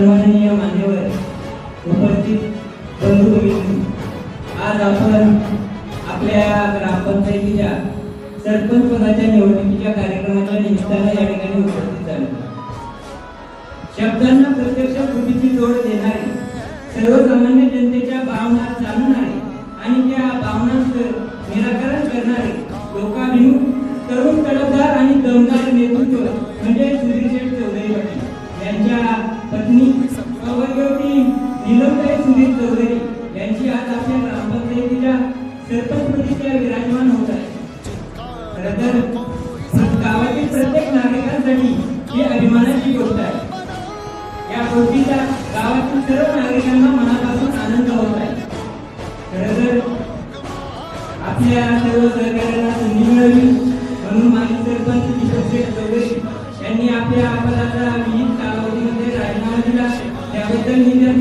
सन्माननीय मान्यवर उपस्थित बंधू भगिनी आज आपण आपल्या ग्रामपंचायतीच्या सरपंच पदाच्या निवडणुकीच्या कार्यक्रमाच्या निमित्तानं या ठिकाणी उपस्थित झालो. शब्दांना प्रत्यक्ष कृतीची जोड देणारे सर्वसामान्य जनतेच्या भावना जाणणारे आणि त्या भावनांचं निराकरण करणारे लोकाभिमुख तरुण तडफदार आणि दमदार नेतृत्व म्हणजे सुधीर शेठ चौधरी पाटील यांच्या पत्नी सौभाग्यवती निलमताई सुधीर चौधरी यांची आज आपल्या ग्रामपंचायतीच्या सरपंचपदीच्या विराजमान होत आहे. खरं तर गावातील प्रत्येक नागरिकांसाठी ही अभिमानाची गोष्ट आहे. या गोष्टीचा गावातील सर्व नागरिकांना मनापासून आनंद होत आहे. खरं तर आपल्या सर्व सहकार्यांना संधी मिळावी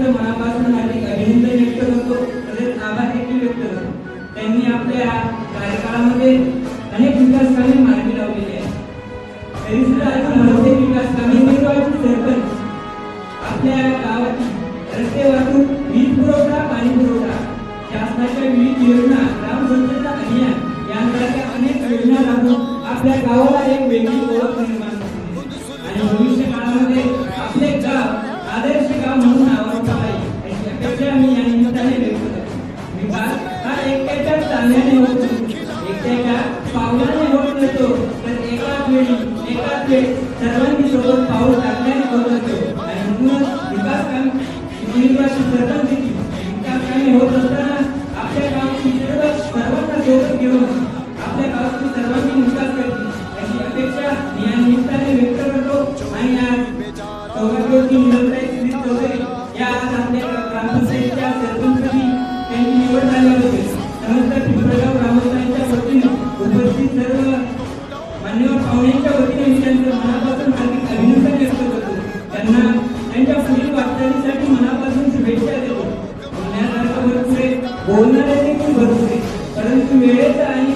मी मनापासून हार्दिक अभिनंदन व्यक्त करतो. तसेच आभार देखील व्यक्त करतो. त्यांनी आपल्या कार्यकाळामध्ये अनेक विकास कामे मार्गी लावलेली आहेत. तरी सुद्धा अजून बहुतेक विकास कामे महत्वाची सरपंच आपल्या गावाची रस्ते वाहतूक वीज पुरवठा पाणी पुरवठा शासनाच्या विविध योजना ग्रामस्वच्छता अभियान यांसारख्या अनेक योजना राबवून आपल्या गावाला एक वेगळी ओळख निर्माण आणि चालण्याने होत नसतो एकट्याच्या पावलाने होत नसतो तर एकाच वेळी एकाच वेळी सर्वांनी सोबत पाऊल टाकल्याने होत असतो आणि म्हणूनच विकास काम महत्वाची सरपंचची विकास कामे होत असताना आपल्या गावची सर्व सर्वांना सोबत घेऊन आपल्या गावाची सर्वांनी विकास करतील अशी अपेक्षा या निमित्ताने व्यक्त करतो आणि आज सौभाग्यवती निलमताई उपस्थित सर्व मान्यवर पाहुण्यांच्या वतीने मी त्यांचं मनापासून हार्दिक अभिनंदन व्यक्त करतो त्यांना त्यांच्या पुढील वाटचालीसाठी मनापासून शुभेच्छा देतो बोलण्यासारखं भरपूर आहे बोलणारे देखील भरपूर आहे परंतु वेळेचा आणि